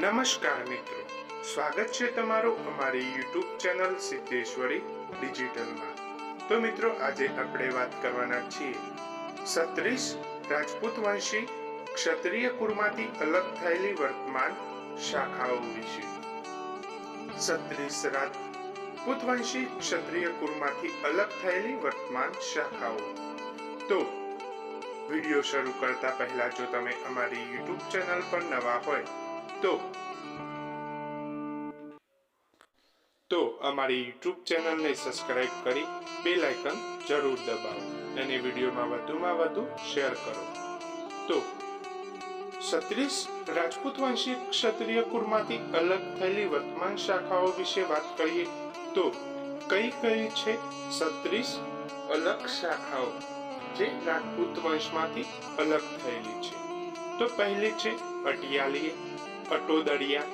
નમસ્કાર મિત્રો. સ્વાગત છે તમારું અમારી યુટ્યુબ ચેનલ સિદ્ધેશ્વરી ડિજિટલમાં. તો મિત્રો, આજે આપણે વાત કરવાના છીએ. સત્રીસ રાજપૂત વંશી ક્ષત્રિય કુળમાંથી અલગ થયેલી વર્તમાન શાખાઓ વિશે. સત્રીસ રાજપૂત વંશી ક્ષત્રિય કુળમાંથી અલગ થયેલી વર્તમાન શાખાઓ. તો, વીડિયો શરૂ કરતા પહેલા જો તમે અમારી યુટ્યુબ ચેનલ પર નવા હોય તો તો અમારી યુટ્યુબ ચેનલને સબસ્ક્રાઇબ કરી બેલ આઇકન જરૂર દબાવો અને વિડીયોમાં વધુમાં વધુ શેર કરો. તો સત્રીસ રાજપૂત વંશી ક્ષત્રિય કુળમાંથી અલગ થયેલી વર્તમાન શાખાઓ વિશે વાત કરીએ તો કઈ કઈ છે સત્રીસ અલગ શાખાઓ જે રાજપૂત વંશમાંથી અલગ થયેલી છે? તો પહેલી છે અટિયાલીય. અટોદડિયા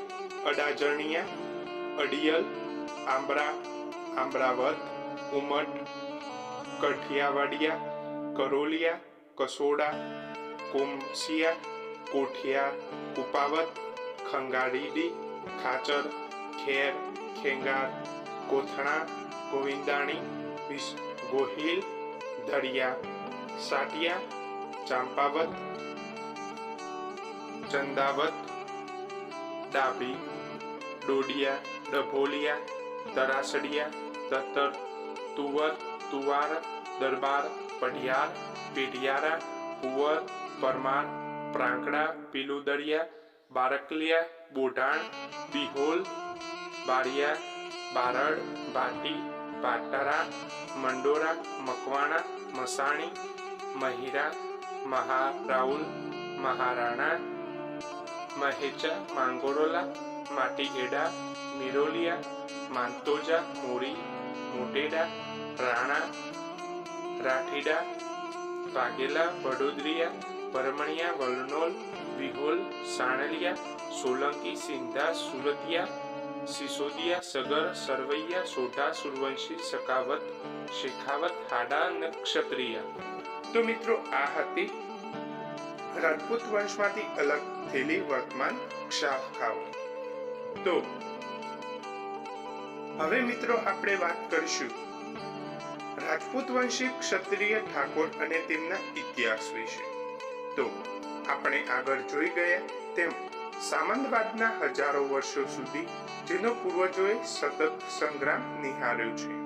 અડાજણિયા અડિયલ આંબરા આંબરાવત ઉમટ કઠિયાવાડિયા કરોલિયા કસોડા કોમસિયા કોઠિયા કુપાવત ખંગાડીડી ખાચર ખેર ખેંગાર કોથણા ગોવિંદાણી વિસ- ગોહિલ ધડિયા સાટિયા ચાંપાવત ચંદાવત ડાભી ડોડિયા ડભોલિયા તરાસડિયા તતર તુવર તુવાર દરબાર પઢિયાર પેઢિયારા કુંવર પરમાર પ્રાંકડા પીલુદરિયા બારકલિયા બોઢાણ બિહોલ બારિયા બારડ ભાટી પાટરા મંડોરા મકવાણા મસાણી મહિરા મહારાઉલ મહારાણા મહેચા માંગોરોલા માટીગેડા મિરોલિયા માંતોજા મોરી મોટેડા રાણા રાઠીડા વાઘેલા વડોદરિયા પરમણિયા વલનોલ વિહોલ સાણલિયા સોલંકી સિંધા સુરતિયા સિસોદિયા સગર સરવૈયા સોઢા સુરવંશી સકાવત શેખાવત હાડા અને ક્ષત્રિય તો મિત્રો આ હતી રાજપૂત વંશમાંથી અલગ થયેલી વર્તમાન શાખાઓ તો, હવે મિત્રો આપણે વાત કરીશું રાજપૂત વંશી ક્ષત્રિય ઠાકોર અને તેમના ઇતિહાસ વિશે. તો, આપણે આગળ જોઈ ગયા તેમ સામંતવાદના હજારો વર્ષો સુધી જેનો પૂર્વજોએ સતત સંગ્રામ નિહાળ્યો છે.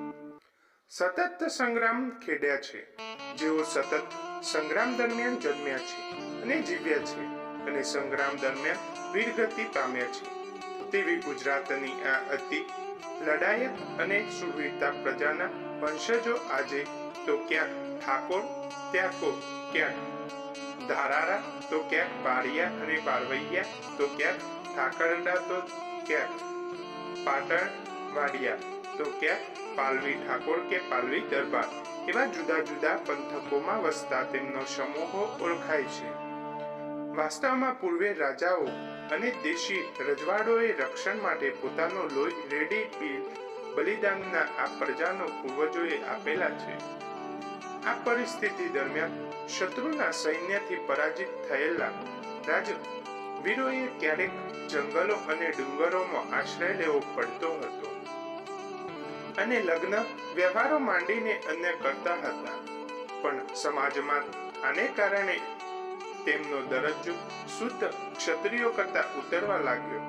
સતત સંગ્રામ ખેડ્યા છે. જેઓ સતત સંગ્રામ દરમિયાન જન્મ્યા છે અને જીવ્યા છે અને સંગ્રામ દરમિયાન વીરગતિ પામ્યા છે. તેવી ગુજરાતની આ અતિ લડાયક અને સુરવીરતા પ્રજાના વંશજો આજે તો ક્યાંક ઠાકોર, ત્યાં તો ક્યાંક ધારારા, તો ક્યાંક બારિયા અને બારવૈયા, તો ક્યાંક ઠાકરડા, તો ક્યાંક પાટણ વાડિયા તો ક્યાંક પાલવી ઠાકોર કે પાલવી દરબાર. એવા જુદા જુદા પંથકોમાં વસતા તેમનો સમૂહો ઓળખાય છે. વાસ્તવમાં પૂર્વે રાજાઓ અને દેશી રજવાડોએ રક્ષણ માટે પોતાનો લોહી રેડી પી બલિદાનના આ પ્રજાનો પૂર્વજોએ આપેલા છે. આ પરિસ્થિતિ દરમિયાન શત્રુના સૈન્યથી પરાજિત થયેલા રાજ વીરોએ ક્યારેક જંગલો અને ડુંગરોમાં આશ્રય લેવો પડતો હતો. અને લગ્ન વ્યવહારો માંડીને અન્ય કરતા હતા. પણ સમાજમાં આને કારણે તેમનો દરજ્જો શુદ્ધ ક્ષત્રિયો કરતા ઉતરવા લાગ્યો.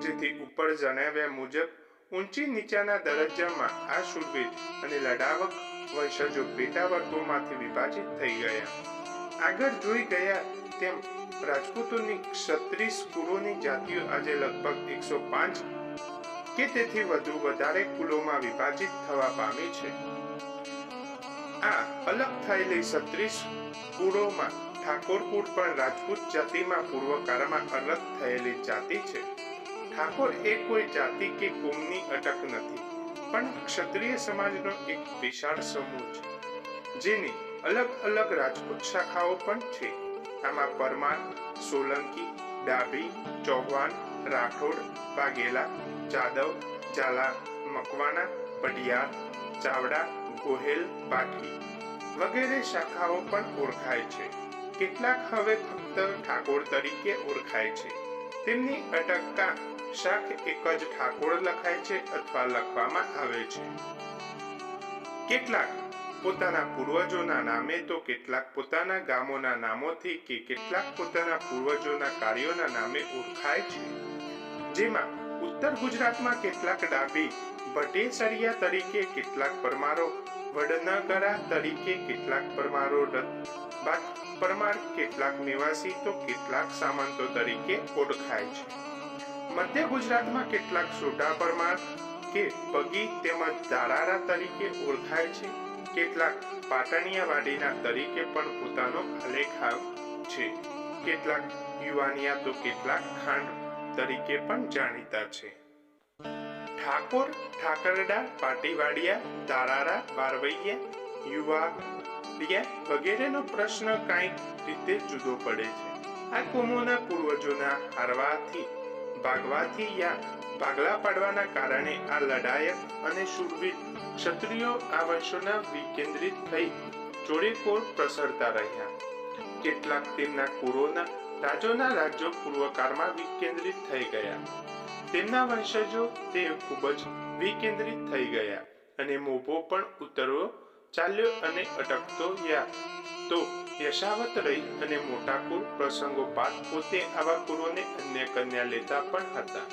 જેથી ઉપર જણાવ્યા મુજબ, ઊંચી નીચાના દરજ્જામાં આ શૂરવીર અને લડાવક વંશજો પેટા વર્ગોમાંથી વિભાજિત થઈ ગયા. આગળ જોઈ ગયા તેમ રાજપૂતોની ક્ષત્રિય કુળોની જાતિઓ આજે લગભગ એકસો પાંચ કે તેથી વધુ વધારે કુલોમાં વિભાજિત થવા પામી છે. આ અલગ થયેલી છત્રીસ કુળોમાં ઠાકોર કુળ પણ રાજપૂત જાતિમાં પૂર્વકાળમાં અલગ થયેલી જાતિ છે. ઠાકોર એ કોઈ જાતિ કે કુમની અટક નથી, પણ ક્ષત્રિય સમાજનો એક વિશાળ સમૂહ છે, જેની અલગ અલગ રાજપૂત શાખાઓ પણ છે. આમાં પરમાર, સોલંકી, ડાભી, ચૌહાણ, રાઠોડ, વાઘેલા જાદવ ઝાલા મકવાણા, પડિયાર, ચાવડા, ગોહેલ પાઠી વગેરે શાખાઓ પણ ઓળખાય છે. કેટલાક હવે ફક્ત ઠાકોર તરીકે ઓળખાય છે. તેમની અટકતા શાખ એક જ ઠાકોર લખાય છે અથવા લખવામાં આવે છે. કેટલાક પોતાના પૂર્વજોના નામે તો કેટલાક પોતાના ગામોના નામોથી કે કેટલાક પોતાના પૂર્વજોના કાર્યોના નામે ઓળખાય છે. જેમાં ઉત્તર ગુજરાતમાં કેટલાક ડાબી ભટેસરિયા તરીકે કેટલાક પરમારો, વડનગરા તરીકે કેટલાક પરમારો પરમાર કેટલાક નિવાસી તો કેટલાક સામંતો તરીકે ઓળખાય છે. મધ્ય ગુજરાતમાં કેટલાક સોટા પરમાર કે પગી તેમજ દારારા તરીકે ઓળખાય છે. કેટલાક પાટણિયાવાડીના તરીકે પણ પોતાનો આલેખ છે. કેટલાક યુવાનિયા તો કેટલાક ખાંડ તરીકે પણ જાણીતા છે. ઠાકોર, ઠાકરડા, પાટીવાડિયા, તારારા બારવૈયા યુવાડિયા વગેરેનો પ્રશ્ન કાંઈક રીતે જુદો પડે છે. આ કોમોના પૂર્વજોના હારવાથી, ભાગવાથી યા ભાગલા પાડવાના કારણે આ લડાયક અને શૂરવીર ક્ષત્રિયો આ વંશોના વિકેન્દ્રિત થઈ જોડેકોર પ્રસરતા રહ્યા. કેટલાક તેમના કુળોના રાજોના રાજ્યો પૂર્વકાળમાં વિકેન્દ્રિત થઈ ગયા. તેમના વંશજો તે ખૂબ જ વિકેન્દ્રિત થઈ ગયા અને મોભો પણ ઉતરવો ચાલ્યો અને અટકતો યા તો યશાવત રહી અને મોટા કુળ પ્રસંગોપાત પોતે આવા કુળોને અન્ય કન્યા લેતા પણ હતા.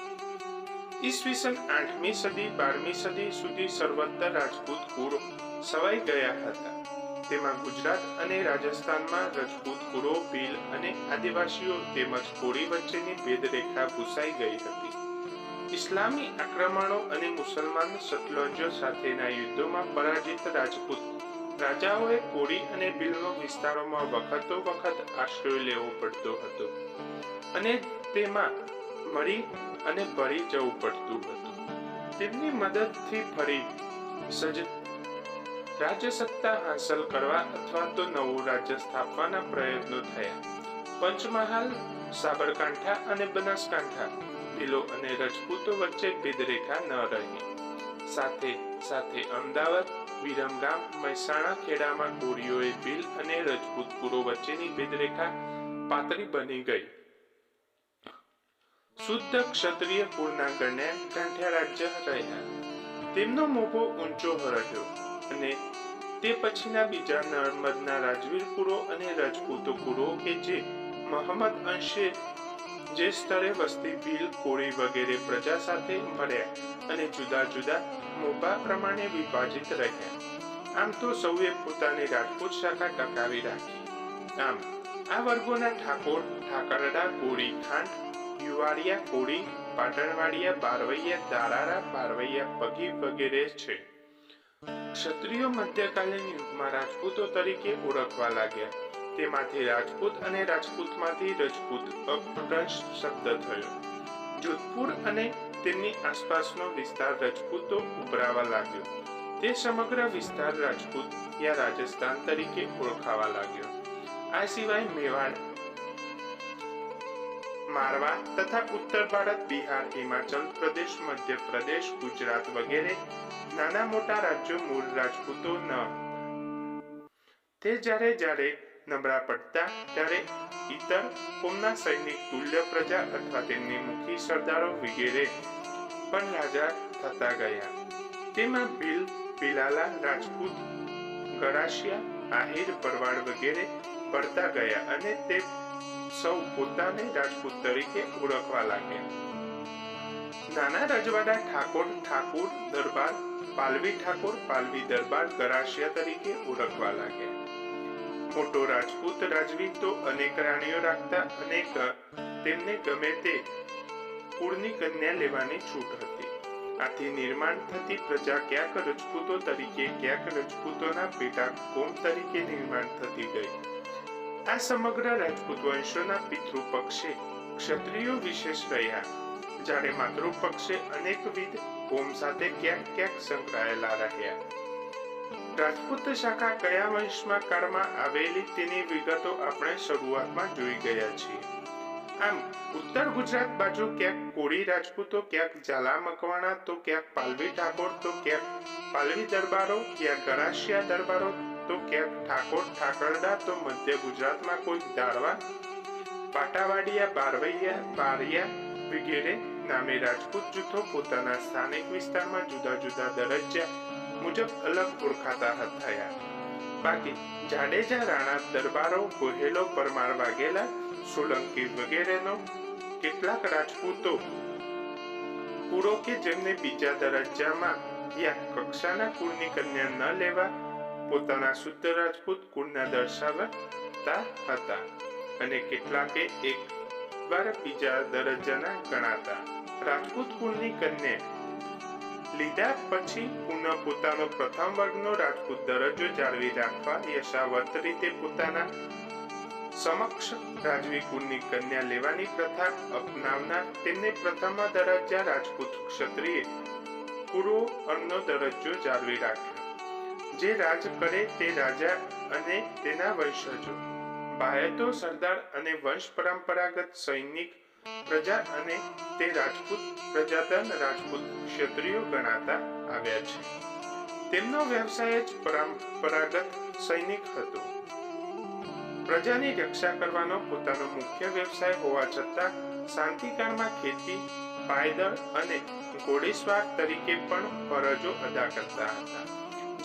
ઈસવીસન આઠમી સદી બારમી સદી સુધી સર્વત્ર રાજપૂત કુળો સવાઈ ગયા હતા. તેમાં ગુજરાત અને રાજસ્થાનમાં રજપૂત કુરો ભીલ અને આદિવાસીઓ તેમજ કોળી વચ્ચેની ભેદરેખા ભૂસાઈ ગઈ હતી. ઇસ્લામી આક્રમણો અને મુસલમાન સતલજો સાથેના યુદ્ધોમાં પરાજિત રાજપૂત રાજાઓએ કોળી અને ભીલનો વિસ્તારોમાં વખતો વખત આશ્રય લેવો પડતો હતો અને તેમાં મળી અને ભળી જવું પડતું હતું. તેમની મદદથી ફરી રાજ્યસત્તા હાંસલ કરવા અથવા તો નવું રાજ્ય સ્થાપવાના પ્રયત્નો થયા. પંચમહાલ, સાબરકાંઠા અને બનાસકાંઠા ભીલો અને રજપૂતો વચ્ચે ભેદરેખા ન રહી. સાથે સાથે અમદાવાદ, વિરમગામ, મહેસાણા, ખેડામાં કોળીઓએ ભીલ અને રજપૂત કુળો વચ્ચેની ભેદરેખા પાતળી બની ગઈ. શુદ્ધ ક્ષત્રિય કુળના ગણ્યા કાંઠ્યા રાજ્ય રહ્યા. તેમનો મોભો ઊંચો રહ્યો અને તે પછીના બીજા નર્મદના રાજવીર કુળો અને રજપૂતો કુળો કે જે મહંમદ અંશે જે સ્થળે વસ્તી ભીલ કોળી વગેરે પ્રજા સાથે ભળ્યા અને જુદા જુદા મોભા પ્રમાણે વિભાજિત રહ્યા. આમ તો સૌએ પોતાની રાજપૂત શાખા ટકાવી રાખી. આમ, આ વર્ગોના ઠાકોર ઠાકરડા, કોળી ખાંડ યુવાડિયા કોળી, પાટણવાડિયા, બારવૈયા, દારારા, બારવૈયા પગી વગેરે છે. ક્ષત્રિયો મધ્યકાલીન યુગમાં રાજપૂતો તરીકે ઓળખવા લાગ્યા. તેમાંથી રાજપૂત અને રાજપૂતમાંથી રજપૂત અપભ્રંશ શબ્દ થયો. જોધપુર અને તેની આસપાસનો વિસ્તાર રજપૂતો ઉભરાવા લાગ્યો. તે સમગ્ર વિસ્તાર રાજપૂત યા રાજસ્થાન તરીકે ઓળખાવા લાગ્યો. આ સિવાય મેવાડ, મારવા તથા ઉત્તર ભારત, બિહાર, હિમાચલ પ્રદેશ મધ્ય પ્રદેશ ગુજરાત વગેરે નાના મોટા રાજ્યો મૂળ રાજપૂતો ન તે જ્યારે જ્યારે નબળા પડતા ત્યારે ઇતર કોમના સૈનિક તુલ્ય પ્રજા અથવા તેમની મુખી સરદારો વગેરે પણ રાજા થતા ગયા. તેમાં ભીલ ભીલાલા રાજપૂત ગરાશિયા આહિર પરવાડ વગેરે પડતા ગયા અને તે સૌ પોતાને રાજપૂત તરીકે ઓળખવા લાગ્યા. નાના રજવાડા ઠાકોર, ઠાકુર, દરબાર પાલવી ઠાકોર પાલવી દરબાર ગરાશિયા તરીકે ઓળખવા લાગ્યા. મોટો રાજપૂત રાજવી અનેક રાણીઓ રાખતા અનેક, તેમને ગમે તે કુળની કન્યા લેવાની છૂટ હતી. આથી નિર્માણ થતી પ્રજા ક્યાંક રજપૂતો તરીકે, ક્યાંક રજપૂતોના પેટા કોમ તરીકે નિર્માણ થતી ગઈ. આ સમગ્ર રાજપૂત વંશોના પિતૃ પક્ષે ક્ષત્રિયો વિશેષ રહ્યા, જ્યારે માતૃ પક્ષે અનેકવિધ કોમ સાથે ક્યાંક ક્યાંક સંકળાયેલા રહ્યા. રાજપૂત શાખા કયા વંશમાં કાળમાં આવેલી તેની વિગતો આપણે શરૂઆતમાં જોઈ ગયા છીએ. આમ, ઉત્તર ગુજરાત બાજુ ક્યાંક કોળી રાજપૂતો, ક્યાંક ઝાલા મકવાણા, તો ક્યાંક પાલવી ઠાકોર, તો ક્યાંક પાલવી દરબારો, ક્યાંક ગરાશિયા દરબારો, તો ક્યાંક ઠાકોર ઠાકરડા, તો મધ્ય ગુજરાતમાં કોઈ દારવા, પાટાવાડિયા, બારવૈયા, બારિયા વગેરે નામે રાજપૂત જૂથો પોતાના સ્થાનિક વિસ્તારમાં જુદા જુદા દરજ્જા મુજબ અલગ ઓળખાતા થયા. બાકી જાડેજા રાણા દરબારો, ગોહેલો, પરમાર વાઘેલા, સોલંકી વગેરેનો કેટલાક રાજપૂતો કુળો કે જેમને બીજા દરજ્જામાં યા કક્ષાના કુળની કન્યા ન લેવા પોતાના શુદ્ધ રાજપૂત કુળના દર્શાવતા હતા અને કેટલાકે એક વાર બીજા દરજ્જાના ગણાતા. રાજપૂત કુળની કન્યા. લીધા પછી પુનઃ પોતાનો પ્રથમ વર્ગનો રાજપૂત દરજ્જો જાળવી રાખવા યશાવત રીતે પોતાના સમક્ષ રાજવી કુળની કન્યા લેવાની પ્રથા અપનાવનાર તેમને પ્રથમ દરજ્જા રાજપૂત ક્ષત્રિય કુળો અન્નો દરજ્જો જાળવી રાખ્યો. જે રાજ કરે તે રાજા અને તેના વંશજો. બાયતો સરદાર અને વંશ પરંપરાગત સૈનિક પ્રજા અને તે રાજપૂત પ્રજાધન રાજપૂત ક્ષત્રિયો ગણાતા આવ્યા છે. તેમનો વ્યવસાય જ પરંપરાગત સૈનિક હતો. પ્રજાની રક્ષા કરવાનો પોતાનો મુખ્ય વ્યવસાય હોવા છતાં શાંતિકાળમાં ખેતી, પાયદળ અને ઘોડેસવાર તરીકે પણ ફરજો અદા કરતા હતા.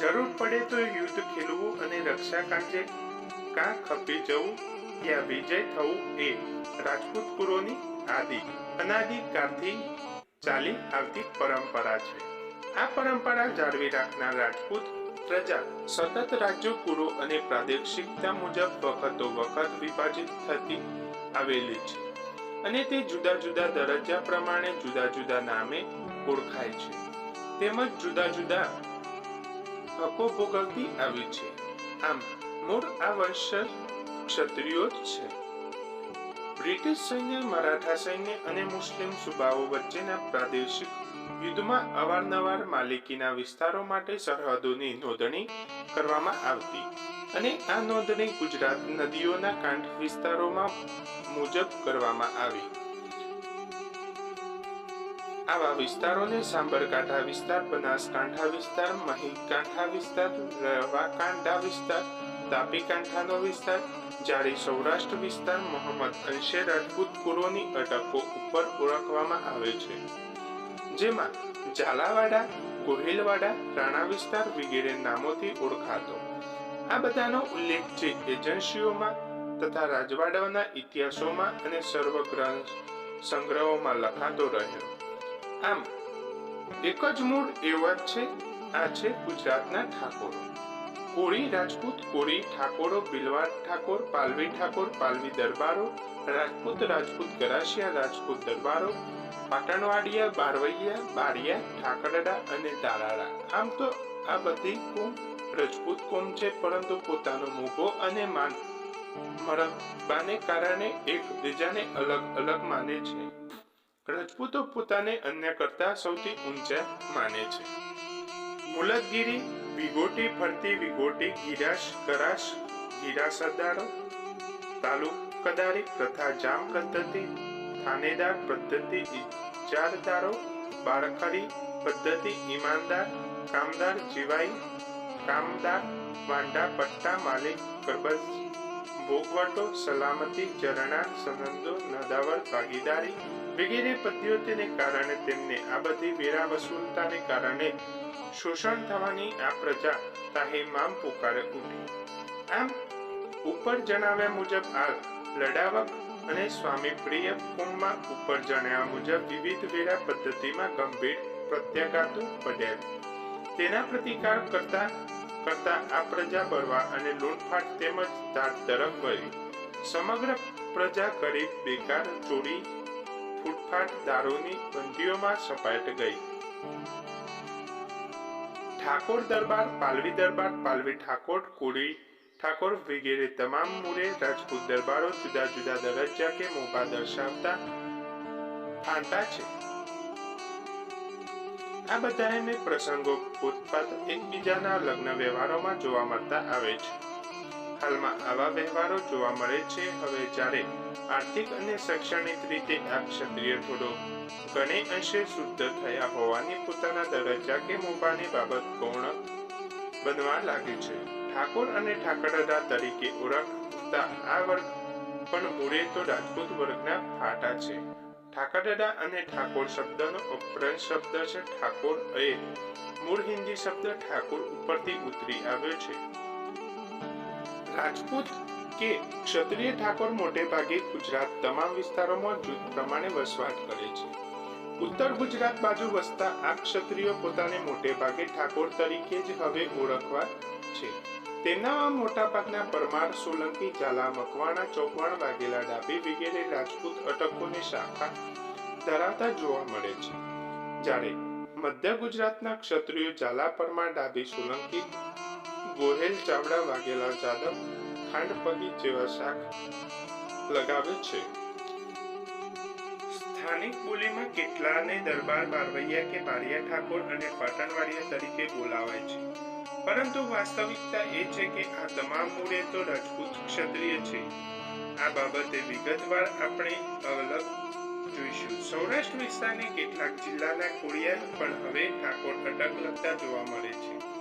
જરૂર પડે તો યુદ્ધ ખેલવું અને રક્ષા કાંજે કાં ખપી જવું, ત્યાં વિજય થવું એ રાજપૂત કુળોની આદિ. અનાદિ કાળથી ચાલી આવતી પરંપરા છે. આ પરંપરા જાળવી રાખનાર રાજપૂત, પ્રજા, સતત રાજ્યો પૂરો અને પ્રાદેશિકતા મુજબ વખતો વખત વિભાજિત થતી આવેલી છે અને તે જુદા જુદા દરજ્જા પ્રમાણે જુદા જુદા નામે ઓળખાય છે. તેમજ જુદા જુદા હકો ભોગવતી આવી છે. આમ મૂળ આ વર્ષ ક્ષત્રિયો જ છે. બ્રિટિશ સૈન્ય, મરાઠા સૈન્ય અને મુસ્લિમ સુબાઓ વચ્ચેના પ્રાદેશિક યુદ્ધમાં અવારનવાર માલિકીના વિસ્તારો માટે સરહદોની નોંધણી કરવામાં આવતી અને આ નોંધણી ગુજરાત નદીઓના કાંઠ વિસ્તારોમાં મુજબ કરવામાં આવી. આવા વિસ્તારોને સાંબરકાંઠા વિસ્તાર, બનાસકાંઠા વિસ્તાર, મહીકાંઠા વિસ્તાર, રવાકાંઠા વિસ્તાર તાપી કાંઠાનો વિસ્તાર જ્યારે સૌરાષ્ટ્ર વિસ્તાર મોહમ્મદ અંશે રાજપૂત કુળોની અટકો ઉપર ઓળખવામાં આવે છે, જેમાં ઝાલાવાડા ગોહિલવાડા રાણા વિસ્તાર વગેરે નામોથી ઓળખાતો. આ બધાનો ઉલ્લેખ છે એજન્સીઓમાં તથા રાજવાડાઓના ઇતિહાસોમાં અને સર્વગ્રંથ સંગ્રહોમાં લખાતો રહ્યો. આમ, એક જ મૂળ એવા છે, આ છે ગુજરાતના ઠાકોરો. કોળી રાજપૂત કોળી ઠાકોરો બિલવાડ ઠાકોર, પાલવી ઠાકોર, પાલવી દરબારો, રાજપૂત રાજપૂત ગરાસિયા, રાજપૂત દરબારો, પાટણવાડિયા, બારવૈયા, બારિયા, ઠાકરડા અને દારાડા. આમ તો આ બધી કોમ રજપૂત કોમ છે, પરંતુ પોતાનો મોભો અને માન મરબાને કારણે એકબીજાને અલગ અલગ માને છે. રજપૂતો પોતાને અન્ય કરતા સૌથી ઊંચા માને છે. મુલતગીરી વિગોટી ફરતી વિગોટી ગિરાશ કરાશ ગિરાસદારો તાલુકદારી પ્રથા જામ પદ્ધતિ, થાનેદાર પદ્ધતિ, ઇજારદારો બારખરી પદ્ધતિ, ઈમાનદાર, કામદાર, જીવાઈ, કામદાર, વાંડા, પટ્ટા, માલિક કરબજ ભોગવટો, સલામતી, ઝરણા, સંબંધો, નદાવર, ભાગીદારી વગેરે પદ્ધતિઓને કારણે તેમને આ બધી વેરા કારણે શોષણ થવાની આ પ્રજા તાહીમામ પુકારે ઉઠી. આમ ઉપર જણાવ્યા મુજબ આ લડાવક અને સ્વામી પ્રિય કુંભમાં ઉપર જણાવ્યા મુજબ વિવિધ વેરા પદ્ધતિમાં ગંભીર પ્રત્યાઘાતો પડ્યા. તેના પ્રતિકાર કરતા કરતા આ પ્રજા બળવા અને લૂંટફાટ તેમજ ધાર તરફ વળી. સમગ્ર પ્રજા ગરીબ, બેકાર, ચોરી ફૂટફાટ દારૂની બંધીઓમાં સપાટ ગઈ. ઠાકોર દરબાર, પાલવી દરબાર, પાલવી ઠાકોર, કુડી ઠાકોર વગેરે તમામ મૂળે રાજપૂત દરબારો જુદા જુદા દરજ્જા કે મોભા દર્શાવતા ફાંટા છે. આ બધાને પ્રસંગો ઉત્પાદ એકબીજાના લગ્ન વ્યવહારોમાં જોવા મળતા આવે છે. હાલમાં આવા વ્યવહારો જોવા મળે છે. હવે જ્યારે આર્થિક અને શૈક્ષણિક રીતે આ ક્ષત્રિય થોડો ઘણે અંશે શુદ્ધ થયા હોવાની પોતાના દરજ્જા કે મોભાની બાબત ગૌણ બનવા લાગ્યું છે. ઠાકોર અને ઠાકરદા તરીકે ઓળખતા આ વર્ગ પણ મૂળે તો રાજપૂત વર્ગના ફાટા છે. ઠાકરદા અને ઠાકોર શબ્દનો અપભ્રંશ શબ્દ છે. ઠાકોર એ મૂળ હિન્દી શબ્દ ઠાકોર ઉપરથી ઉતરી આવ્યો છે. રાજપૂત કે ક્ષત્રિય ઠાકોર મોટે ભાગે ગુજરાત તમામ વિસ્તારોમાં જૂથ પ્રમાણે વસવાટ કરે છે. ઉત્તર ગુજરાત બાજુ વસતા આ ક્ષત્રિયો પોતાને મોટે ભાગે ઠાકોર તરીકે જ હવે ઓળખવા છે. તેનામાં મોટા ભાગના પરમાર, સોલંકી, ઝાલા, મકવાણા ચોકવાણ વાઘેલા ડાબી વગેરે રાજપૂત અટકોની શાખા ધરાવતા જોવા મળે છે. જ્યારે મધ્ય ગુજરાતના ક્ષત્રિયો ઝાલા, પરમાર ડાબી સોલંકી ગોહેલ ચામડા વાગેલા જાદવ ખાંડપગી જેવા શાક લગાવે છે. સ્થાનિક બોલીમાં કેટલાને દરબાર બારવૈયા કે બારિયા ઠાકોર અને પાટણવાડિયા તરીકે બોલાવાય છે. પરંતુ વાસ્તવિકતા એ છે કે આ તમામ મૂળે તો રાજપૂત ક્ષત્રિય છે. આ બાબતે વિગતવાર આપણે અલગ જોઈશું. સૌરાષ્ટ્ર વિસ્તારની કેટલાક જિલ્લાના કોળિયા પણ હવે ઠાકોર અટક લગતા જોવા મળે છે.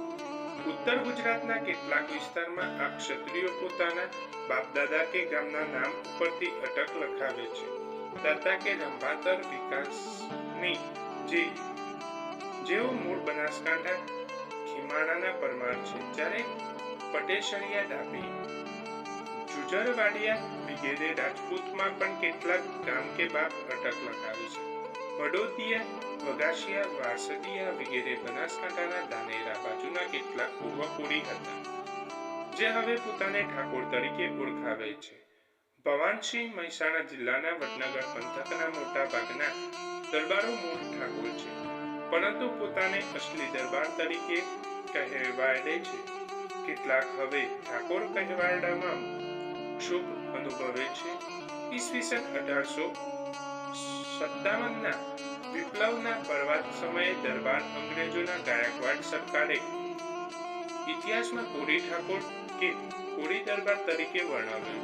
ઉત્તર ગુજરાતના કેટલાક વિસ્તારમાં આ ક્ષત્રિયો પોતાના બાપદાદા કે ગામના નામ ઉપરથી અટક લખાવે છે. દાતા કે રંભાતર વિકાસની જે જેઓ મૂળ બનાસકાંઠા ખીમાણાના પરમાર છે. જ્યારે પટેશરિયા ડાબી, જુજરવાડિયા વગેરે રાજપૂતમાં પણ કેટલાક ગામ કે બાપ અટક લખાવે છે. વડોદિયા વગાસિયા વાસદિયા વગેરે બનાસકાંઠાના ધાનેરા બાજુના કેટલાક પૂર્વપુરી હતા, જે હવે પોતાને ઠાકોર તરીકે ઓળખાવે છે. ભવાનસિંહ મહેસાણા જિલ્લાના વડનગર પંથકના મોટા ભાગના દરબારો મૂળ ઠાકોર છે, પરંતુ પોતાને અસલી દરબાર તરીકે કહેવાડે છે. કેટલાક હવે ઠાકોર કહેવાડામાં શુભ અનુભવે છે. ઈસવીસન અઢારસો સત્તાવનના વિપ્લવના પર્વત સમયે દરબાર અંગ્રેજોના ગાયકવાડ સરકારે ઇતિહાસમાં કોળી ઠાકોર કે કોળી દરબાર તરીકે વર્ણવ્યું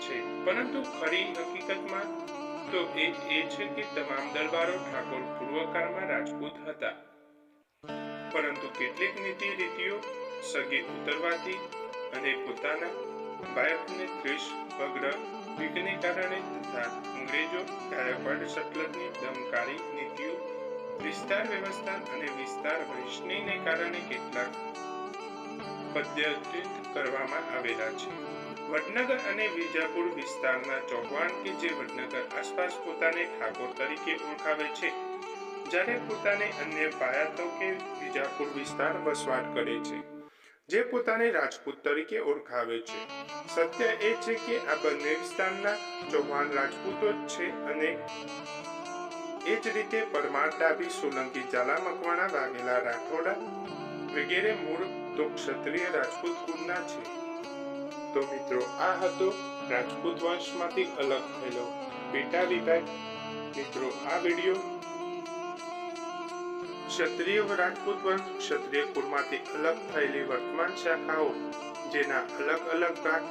છે. પરંતુ ખરી હકીકતમાં તો એ એ છે કે તમામ દરબારો ઠાકોર પૂર્વકાળમાં રાજપૂત હતા. પરંતુ કેટલીક નીતિ રીતિઓ સગે ઉતરવાથી અને પોતાના બાળકને ત્રીસ વગ્ર વિઘને કારણે તથા અંગ્રેજો ગાયકવાડ સતલજની દમકારી નીતિઓ, વિસ્તાર વ્યવસ્થા અને વિસ્તાર વૈષ્ણવને કારણે કેટલાક પદ્ધતિત કરવામાં આવેલા છે. વડનગર અને વિજાપુર વિસ્તારના ચૌહાણ કે જે વડનગર આસપાસ પોતાને ઠાકોર તરીકે ઓળખાવે છે, જ્યારે પોતાને અન્ય પાયાતો કે વિજાપુર વિસ્તાર વસવાટ કરે છે. જે પોતાને રાજપૂત તરીકે ઓળખાવે છે. સત્ય એ છે કે આ બંને વિસ્તારના ચૌહાણ રાજપૂતો જ છે અને એ જ રીતે પરમાર ડાબી સોલંકી ઝાલા મકવાણા વાઘેલા રાઠોડા વગેરે મૂળ તો ક્ષત્રિય રાજપૂત કુળના છે. તો મિત્રો, આ હતો રાજપૂત વંશમાંથી અલગ થયેલો પેટા વિભાગ. મિત્રો, આ વિડિયો ક્ષત્રિય રાજપૂત વંશ ક્ષત્રિય કુળમાંથી અલગ થયેલી વર્તમાન શાખાઓ જેના અલગ અલગ ભાગ